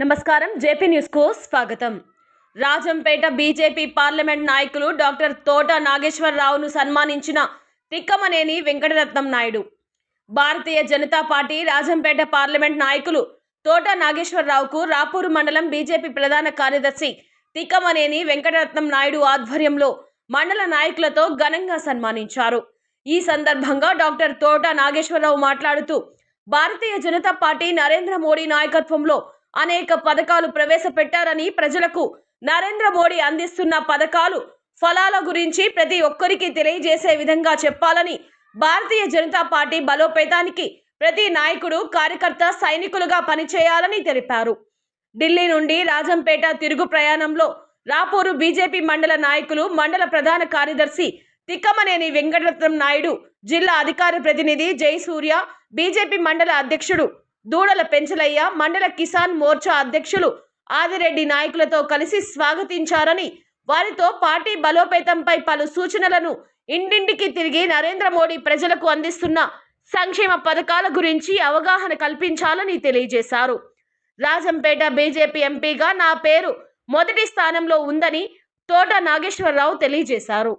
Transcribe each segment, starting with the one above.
నమస్కారం. జేపీ న్యూస్కు స్వాగతం. రాజంపేట బీజేపీ పార్లమెంట్ నాయకులు డాక్టర్ తోట నాగేశ్వరరావును సన్మానించిన తిక్కమనేని వెంకటరత్నం నాయుడు. భారతీయ జనతా పార్టీ రాజంపేట పార్లమెంట్ నాయకులు తోట నాగేశ్వరరావుకు రాపూరు మండలం బీజేపీ ప్రధాన కార్యదర్శి తిక్కమనేని వెంకటరత్నం నాయుడు ఆధ్వర్యంలో మండల నాయకులతో ఘనంగా సన్మానించారు. ఈ సందర్భంగా డాక్టర్ తోట నాగేశ్వరరావు మాట్లాడుతూ భారతీయ జనతా పార్టీ నరేంద్ర మోడీ నాయకత్వంలో అనేక పథకాలు ప్రవేశపెట్టారని ప్రజలకు నరేంద్ర మోడీ అందిస్తున్న పథకాలు ఫలాల గురించి ప్రతి ఒక్కరికి తెలియజేసే విధంగా చెప్పాలని భారతీయ జనతా పార్టీ బలోపేతానికి ప్రతి నాయకుడు కార్యకర్త సైనికులుగా పనిచేయాలని తెలిపారు. ఢిల్లీ నుండి రాజంపేట తిరుగు ప్రయాణంలో రాపూరు బీజేపీ మండల నాయకులు మండల ప్రధాన కార్యదర్శి తిక్కమనేని వెంకటరత్నం నాయుడు జిల్లా అధికార ప్రతినిధి జయసూర్య బీజేపీ మండల అధ్యక్షుడు దూడల పెంచలయ్య మండల కిసాన్ మోర్చా అధ్యక్షులు ఆదిరెడ్డి నాయకులతో కలిసి స్వాగతించారని వారితో పార్టీ బలోపేతంపై పలు సూచనలను ఇంటింటికి తిరిగి నరేంద్ర మోడీ ప్రజలకు అందిస్తున్న సంక్షేమ పథకాల గురించి అవగాహన కల్పించాలని తెలియజేశారు. రాజంపేట బీజేపీ ఎంపీగా నా పేరు మొదటి స్థానంలో ఉందని తోట నాగేశ్వరరావు తెలియజేశారు.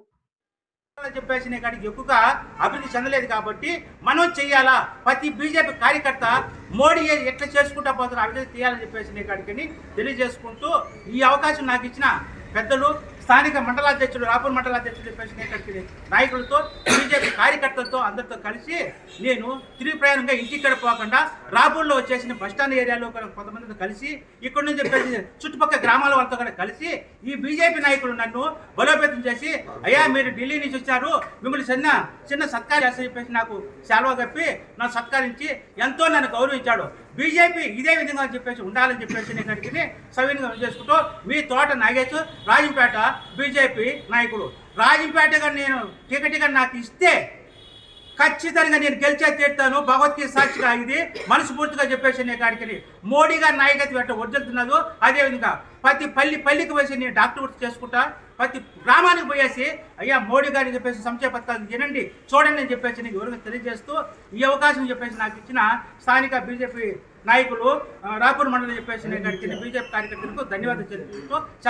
అని చెప్పేసి కాడికి ఎక్కువగా అభివృద్ధి చెందలేదు కాబట్టి మనం చెయ్యాలా? ప్రతి బీజేపీ కార్యకర్త మోడీ ఎట్లా చేసుకుంటా పోతారో అభివృద్ధి చేయాలని చెప్పేసి కాడికి తెలియజేసుకుంటూ ఈ అవకాశం నాకు ఇచ్చిన పెద్దలు స్థానిక మండలాధ్యక్షుడు రాపూర్ మండలాధ్యక్షుడు చెప్పేసి నేను నాయకులతో బీజేపీ కార్యకర్తలతో అందరితో కలిసి నేను తిరిగి ప్రయాణంగా ఇంటికి పోకుండా రాపూర్లో వచ్చేసిన బస్టాండ్ ఏరియాలో కొంతమందితో కలిసి ఇక్కడ నుంచి చెప్పేసి చుట్టుపక్కల గ్రామాల వాళ్ళతో కూడా కలిసి ఈ బీజేపీ నాయకులు నన్ను బలోపేతం చేసి అయ్యా మీరు ఢిల్లీ నుంచి వచ్చారు మిమ్మల్ని చిన్న చిన్న సత్కారం చేస్తా చెప్పేసి నాకు సెలవు కప్పి నన్ను సత్కరించి ఎంతో నన్ను గౌరవించాడు. బీజేపీ ఇదే విధంగా చెప్పేసి ఉండాలని చెప్పేసి నేను అడిగి సవినీయంగా చేసుకుంటూ మీ తోట నాగేశ్ రాజంపేట బీజేపీ నాయకుడు. రాజంపేటగా నేను టికెట్గా నాకు ఇస్తే ఖచ్చితంగా నేను గెలిచే తీర్తాను. భగవద్గీత సాక్షిగా ఇది మనస్ఫూర్తిగా చెప్పేసి నేను కాడికి మోడీ గారి నాయకత్వం ఎట్లా వదులుతున్నాను అదేవిధంగా ప్రతి పల్లి పల్లికి వేసి నేను డాక్టర్ వృత్తి చేసుకుంటా. ప్రతి గ్రామానికి పోయేసి అయ్యా మోడీ గారిని చెప్పేసి సంక్షేమ పథకాలు తినండి చూడండి అని చెప్పేసి నేను ఎవరికి తెలియజేస్తూ ఈ అవకాశం చెప్పేసి నాకు ఇచ్చిన స్థానిక బీజేపీ నాయకులు రాపూర్ మండలం చెప్పేసి నేను కాడికి బీజేపీ కార్యకర్తలకు ధన్యవాదాలు చెల్లిస్తూ చాలా